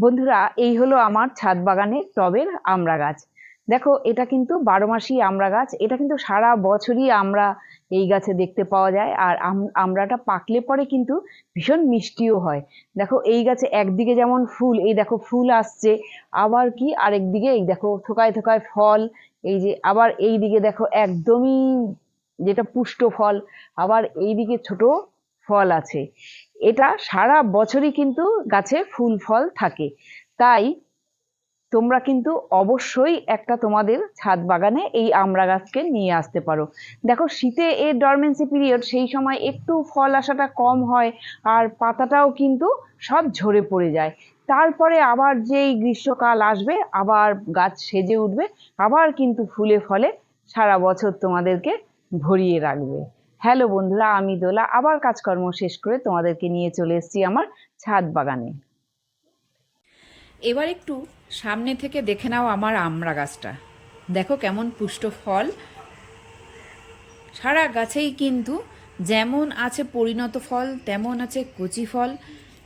বন্ধুরা, এই হলো আমার ছাদ বাগানের টবের আমড়া গাছ। দেখো, এটা কিন্তু বারো মাসি আমড়া গাছ। এটা কিন্তু সারা বছরই আমরা এই গাছে দেখতে পাওয়া যায়। আর আম- আমড়াটা পাকলে পরে কিন্তু ভীষণ মিষ্টিও হয়। দেখো, এই গাছে একদিকে যেমন ফুল, এই দেখো ফুল আসছে। আবার কি? আরেকদিকে এই দেখো থোকায় থোকায় ফল। এই যে আবার এই দিকে দেখো একদমই যেটা পুষ্ট ফল, আবার এই দিকে ছোট ফল আছে। এটা সারা বছরই কিন্তু গাছে ফুল, ফল থাকে। তাই তোমরা কিন্তু অবশ্যই একটা তোমাদের ছাদ বাগানে এই আমড়া গাছকে নিয়ে আসতে পারো। দেখো, শীতে এর ডরমেন্সি পিরিয়ড সেই সময় একটু ফল আসাটা কম হয় আর পাতাটাও কিন্তু সব ঝরে পড়ে যায়। তারপরে আবার যেই গ্রীষ্মকাল আসবে, আবার গাছ সেজে উঠবে, আবার কিন্তু ফুলে, ফলে সারা বছর তোমাদেরকে ভরিয়ে রাখবে। হ্যালো বন্ধুরা, আমি দোলা। আবার কাজকর্ম শেষ করে তোমাদেরকে নিয়ে চলে এসেছি আমার ছাদ বাগানে। এবার একটু সামনে থেকে দেখে নাও আমার আমড়া গাছটা। দেখো কেমন পুষ্ট ফল। সারা গাছেই কিন্তু যেমন আছে পরিণত ফল, তেমন আছে কচি ফল,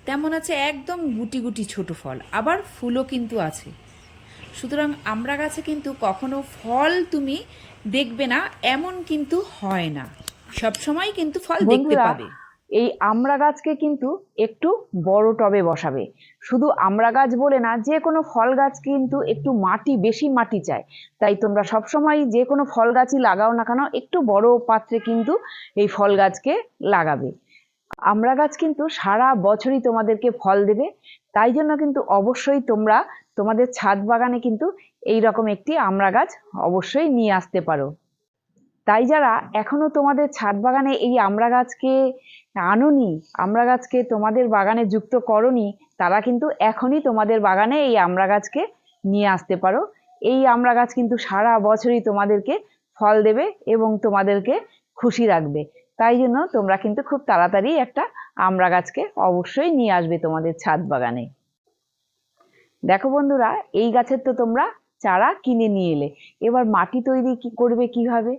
তেমন আছে একদম গুটি গুটি ছোট ফল। আবার ফুলও কিন্তু আছে। সুতরাং আমরা গাছে কিন্তু কখনো ফল তুমি দেখবে না, এমন কিন্তু হয় না। সবসময় কিন্তু ফল দেখতে পাবে। এই আমড়া গাছকে কিন্তু একটু বড় টবে বসাবে। শুধু আমড়া গাছ বলে না যে কোনো ফল গাছ কিন্তু একটু মাটি বেশি মাটি চায়। তাই তোমরা সবসময় যে কোনো ফল গাছই লাগাও না কেন একটু বড় পাত্রে কিন্তু এই ফল গাছকে লাগাবে। আমড়া গাছ কিন্তু সারা বছরই তোমাদেরকে ফল দেবে। তাই জন্য কিন্তু অবশ্যই তোমরা তোমাদের ছাদ বাগানে কিন্তু এই রকম একটি আমড়া গাছ অবশ্যই নিয়ে আসতে পারো। তাই যারা এখনও তোমাদের ছাদ বাগানে এই আমড়া গাছকে আনোনি আমড়া গাছকে তোমাদের বাগানে যুক্ত করনি, তারা কিন্তু এখনই তোমাদের বাগানে এই আমড়া গাছকে নিয়ে আসতে পারো। এই আমড়া গাছ কিন্তু সারা বছরই তোমাদেরকে ফল দেবে এবং তোমাদেরকে খুশি রাখবে। তাই জন্য তোমরা কিন্তু খুব তাড়াতাড়ি একটা আমড়া গাছকে অবশ্যই নিয়ে আসবে তোমাদের ছাদ বাগানে। দেখো বন্ধুরা, এই গাছের তো তোমরা চারা কিনে নিয়ে এলে। এবার মাটি তৈরি করবে কীভাবে?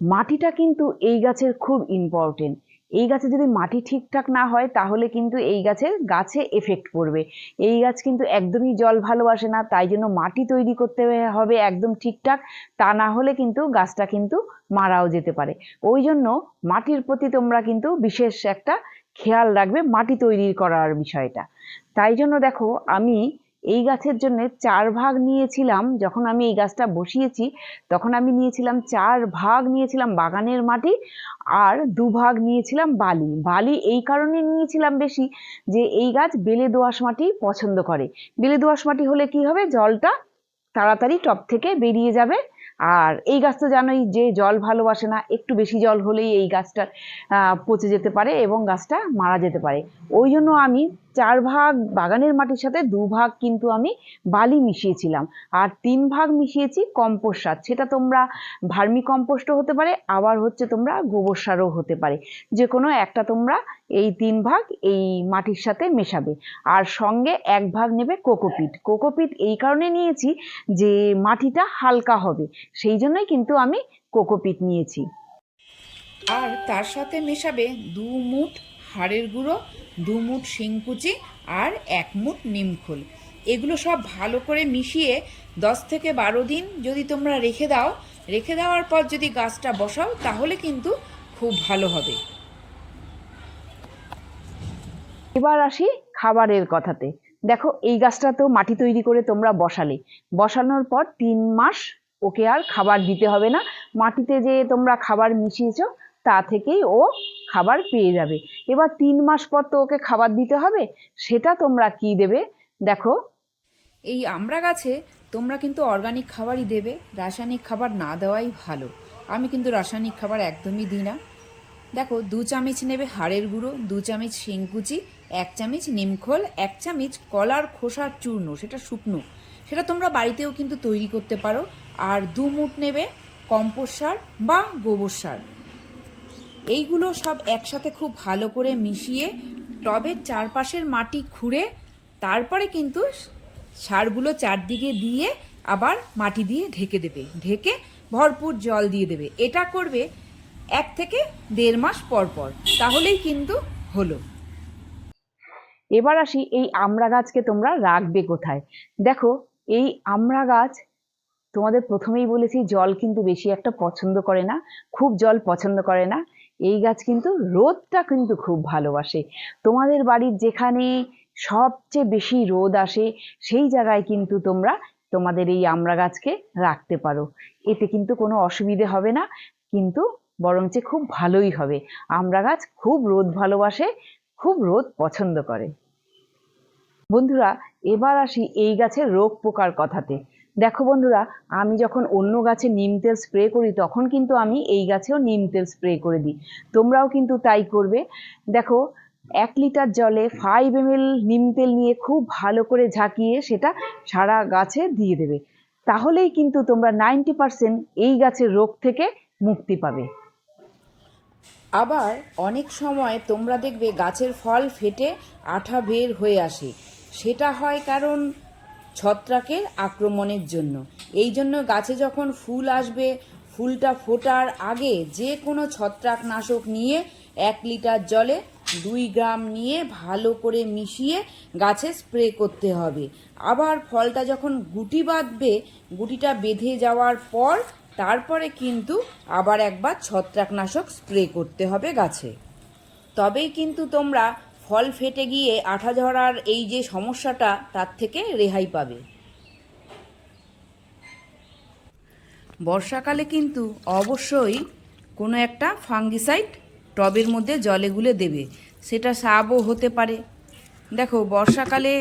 মাটিটা কিন্তু এই গাছের খুব ইম্পর্টেন্ট এই গাছে যদি মাটি ঠিকঠাক না হয়, তাহলে কিন্তু এই গাছের গাছে এফেক্ট পড়বে। এই গাছ কিন্তু একদমই জল ভালোবাসে না, তাই জন্য মাটি তৈরি করতে হবে একদম ঠিকঠাক, তা না হলে কিন্তু গাছটা কিন্তু মারাও যেতে পারে। ওই জন্য মাটির প্রতি তোমরা কিন্তু বিশেষ একটা খেয়াল রাখবে মাটি তৈরি করার বিষয়টা। তাই জন্য দেখো, আমি এই গাছের জন্য চার ভাগ নিয়েছিলাম। যখন আমি এই গাছটা বসিয়েছি, তখন আমি নিয়েছিলাম চার ভাগ নিয়েছিলাম বাগানের মাটি আর দু ভাগ নিয়েছিলাম বালি। বালি এই কারণে নিয়েছিলাম বেশি যে এই গাছ বেলে দোয়াশ মাটি পছন্দ করে। বেলে দোয়াশ মাটি হলে কি হবে? জলটা তাড়াতাড়ি টব থেকে বেরিয়ে যাবে। আর এই গাছ তো জানোই যে জল ভালোবাসে না, একটু বেশি জল হলেই এই গাছটা পচে যেতে পারে এবং গাছটা মারা যেতে পারে। ওই জন্য আমি চার ভাগ বাগানের মাটির সাথে দু ভাগ কিন্তু আমি বালি মিশিয়েছিলাম। আর তিন ভাগ মিশিয়েছি কম্পোস্ট সার। সেটা তোমরা ভার্মি কম্পোস্টও হতে পারে, আবার হচ্ছে তোমরা গোবর সারও হতে পারে। যে কোনো একটা তোমরা এই তিন ভাগ এই মাটির সাথে মেশাবে। আর সঙ্গে এক ভাগ নেবে কোকোপিট। কোকোপিট এই কারণে নিয়েছি যে মাটিটা হালকা হবে। সেই জন্যই কিন্তু আমি কোকোপিট নিয়েছি। আর তার সাথে মেশাবে দু মুঠ হাড়ের গুঁড়ো, দু মুঠ শিংকুচি আর এক মুঠ নিমখোল এগুলো সব ভালো করে মিশিয়ে দশ থেকে বারো দিন যদি তোমরা রেখে দাও, রেখে দেওয়ার পর যদি গাছটা বসাও, তাহলে কিন্তু খুব ভালো হবে। এবার আসি খাবারের কথাতে। দেখো, এই গাছটা তো মাটি তৈরি করে তোমরা বসালে। বসানোর পর তিন মাস ওকে আর খাবার দিতে হবে না। মাটিতে যে তোমরা খাবার মিশিয়েছো, তা থেকেই ও খাবার পেয়ে যাবে। এবার তিন মাস পর তো ওকে খাবার দিতে হবে, সেটা তোমরা কি দেবে? দেখো। এই আমড়া গাছে তোমরা কিন্তু অর্গানিক খাবারই দেবে, রাসায়নিক খাবার না দেওয়াই ভালো। আমি কিন্তু রাসায়নিক খাবার একদমই দিই না। দেখো, দু চামচ নেবে হাড়ের গুঁড়ো, দু চামচ শিংকুচি এক চামচ নিমখোল এক চামচ কলার খোসার চূর্ণ, সেটা শুকনো। সেটা তোমরা বাড়িতেও কিন্তু তৈরি করতে পারো। আর দু মুঠ নেবে কম্পোস্ট সার বা গোবর সার। এইগুলো সব একসাথে খুব ভালো করে মিশিয়ে টবের চারপাশের মাটি খুঁড়ে তারপরে কিন্তু সারগুলো চারদিকে দিয়ে আবার মাটি দিয়ে ঢেকে দেবে। ঢেকে ভরপুর জল দিয়ে দেবে। এটা করবে এক থেকে দেড় মাস পর পর। তাহলেই কিন্তু হলো। এবার আসি এই আমড়া গাছকে তোমরা রাখবে কোথায়? দেখো, এই আমড়া গাছ, তোমাদের প্রথমেই বলেছি জল কিন্তু বেশি একটা পছন্দ করে না, খুব জল পছন্দ করে না। এই গাছ কিন্তু রোদটা কিন্তু খুব ভালোবাসে। তোমাদের বাড়ির যেখানে সবচেয়ে বেশি রোদ আসে, সেই জায়গায় কিন্তু তোমরা তোমাদের এই আমড়া গাছকে রাখতে পারো। এতে কিন্তু কোনো অসুবিধে হবে না, কিন্তু বরঞ্চ খুব ভালোই হবে। আমড়া গাছ খুব রোদ ভালোবাসে, খুব রোদ পছন্দ করে। বন্ধুরা, এবার আসি এই গাছের রোগ পোকার কথাতে। দেখো বন্ধুরা, আমি যখন অন্য গাছে নিম তেল স্প্রে করি, তখন কিন্তু আমি এই গাছেও নিম তেল স্প্রে করে দিই। তোমরাও কিন্তু তাই করবে। দেখো, এক লিটার জলে ফাইভ এম নিম তেল নিয়ে খুব ভালো করে ঝাঁকিয়ে সেটা সারা গাছে দিয়ে দেবে। তাহলেই কিন্তু তোমরা নাইনটি পার্সেন্ট এই গাছের রোগ থেকে মুক্তি পাবে। আবার অনেক সময় তোমরা দেখবে গাছের ফল ফেটে আঠা বের হয়ে আসে। সেটা হয় কারণ ছত্রাকের আক্রমণের জন্য। এই জন্য গাছে যখন ফুল আসবে, ফুলটা ফোটার আগে যে কোনো ছত্রাকনাশক নিয়ে এক লিটার জলে দুই গ্রাম নিয়ে ভালো করে মিশিয়ে গাছে স্প্রে করতে হবে। আবার ফলটা যখন গুটি বাঁধবে, গুটিটা বেঁধে যাওয়ার পর তারপরে কিন্তু আবার একবার ছত্রাকনাশক স্প্রে করতে হবে গাছে। তবেই কিন্তু তোমরা ফল ফেটে গিয়ে আঠা ঝরার এই যে সমস্যাটা, তার থেকে রেহাই পাবে। বর্ষাকালে কিন্তু অবশ্যই কোনো একটা ফাঙ্গিসাইড টবের মধ্যে জলে গুলে দেবে। সেটা সাবও হতে পারে। দেখো, বর্ষাকালে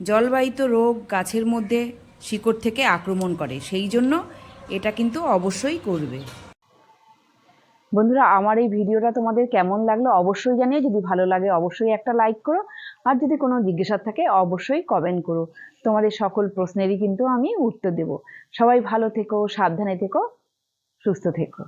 জলবাহিত রোগ গাছের মধ্যে শিকড় থেকে আক্রমণ করে। সেই জন্য এটা কিন্তু অবশ্যই করবে। বন্ধুরা, আমার এই ভিডিওটা তোমাদের কেমন লাগল অবশ্যই জানিয়ে যদি ভালো লাগে অবশ্যই একটা লাইক করো। আর যদি কোনো জিজ্ঞাসা থাকে অবশ্যই কমেন্ট করো। তোমাদের সকল প্রশ্নেরই কিন্তু আমি উত্তর দেব। সবাই ভালো থেকো, সাবধানে থেকো, সুস্থ থেকো।